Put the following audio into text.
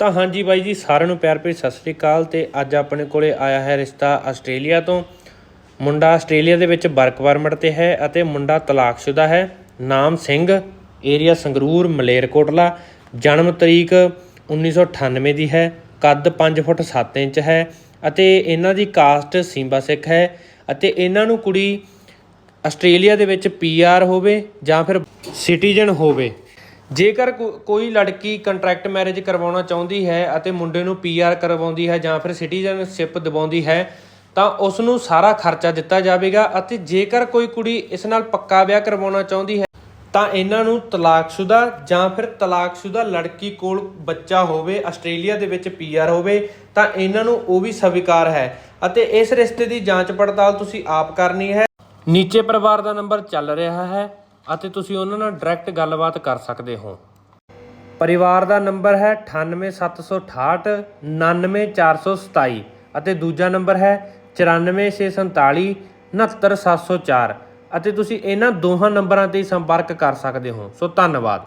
ਤਾਂ ਹਾਂਜੀ ਬਾਈ ਜੀ, ਸਾਰਿਆਂ ਨੂੰ ਪਿਆਰ ਭਰੀ ਸਤਿ ਸ੍ਰੀ ਅਕਾਲ ਤੇ ਅੱਜ ਆਪਣੇ ਕੋਲੇ ਆਇਆ ਹੈ ਰਿਸ਼ਤਾ ਆਸਟ੍ਰੇਲੀਆ ਤੋਂ। ਮੁੰਡਾ ਆਸਟ੍ਰੇਲੀਆ ਦੇ ਵਿੱਚ ਵਰਕ ਪਰਮਿਟ ਤੇ ਹੈ ਅਤੇ ਮੁੰਡਾ ਤਲਾਕਸ਼ੁਦਾ ਹੈ। ਨਾਮ ਸਿੰਘ ਏਰੀਆ ਸੰਗਰੂਰ, ਮਲੇਰਕੋਟਲਾ। ਜਨਮ ਤਰੀਕ 1998 ਦੀ ਹੈ, ਕੱਦ 5 ਫੁੱਟ 7 ਇੰਚ ਹੈ ਅਤੇ ਇਹਨਾਂ ਦੀ ਕਾਸਟ ਸਿੰਬਾ ਸਿੱਖ ਹੈ ਅਤੇ ਇਹਨਾਂ ਨੂੰ ਕੁੜੀ ਆਸਟ੍ਰੇਲੀਆ ਦੇ ਵਿੱਚ ਪੀਆਰ ਹੋਵੇ ਜਾਂ ਫਿਰ ਸਿਟੀਜ਼ਨ ਹੋਵੇ। ਜੇਕਰ ਕੋ- ਕੋਈ ਲੜਕੀ ਕੰਟਰੈਕਟ ਮੈਰਿਜ ਕਰਵਾਉਣਾ ਚਾਹੁੰਦੀ ਹੈ ਅਤੇ ਮੁੰਡੇ ਨੂੰ ਪੀਆਰ ਕਰਵਾਉਂਦੀ ਹੈ ਜਾਂ ਫਿਰ ਸਿਟੀਜ਼ਨਸ਼ਿਪ ਦਿਵਾਉਂਦੀ ਹੈ, ਤਾਂ ਉਸ ਨੂੰ ਸਾਰਾ ਖਰਚਾ ਦਿੱਤਾ ਜਾਵੇਗਾ ਅਤੇ ਜੇਕਰ ਕੋਈ ਕੁੜੀ ਇਸ ਨਾਲ ਪੱਕਾ ਵਿਆਹ ਕਰਵਾਉਣਾ ਚਾਹੁੰਦੀ ਹੈ, ਤਾਂ ਇਹਨਾਂ ਨੂੰ ਤਲਾਕਸ਼ੁਦਾ ਜਾਂ ਫਿਰ ਤਲਾਕਸ਼ੁਦਾ ਲੜਕੀ ਕੋਲ ਬੱਚਾ ਹੋਵੇ, ਆਸਟ੍ਰੇਲੀਆ ਦੇ ਵਿੱਚ ਪੀਆਰ ਹੋਵੇ, ਤਾਂ ਇਹਨਾਂ ਨੂੰ ਉਹ ਵੀ ਸਵੀਕਾਰ ਹੈ। ਅਤੇ ਇਸ ਰਿਸ਼ਤੇ ਦੀ ਜਾਂਚ ਪੜਤਾਲ ਤੁਸੀਂ ਆਪ ਕਰਨੀ ਹੈ। ਨੀਚੇ ਪਰਿਵਾਰ ਦਾ ਨੰਬਰ ਚੱਲ ਰਿਹਾ ਹੈ। ਅਤੇ ਤੁਸੀਂ ਉਹਨਾਂ ਨਾਲ ਡਾਇਰੈਕਟ ਗੱਲਬਾਤ ਕਰ ਸਕਦੇ ਹੋ। ਪਰਿਵਾਰ ਦਾ ਨੰਬਰ ਹੈ 98768 99427 ਅਤੇ ਦੂਜਾ ਨੰਬਰ ਹੈ 94647 69704 ਅਤੇ ਤੁਸੀਂ ਇਹਨਾਂ ਦੋਹਾਂ ਨੰਬਰਾਂ ਤੇ ਹੀ ਸੰਪਰਕ ਕਰ ਸਕਦੇ ਹੋ। ਸੋ ਧੰਨਵਾਦ।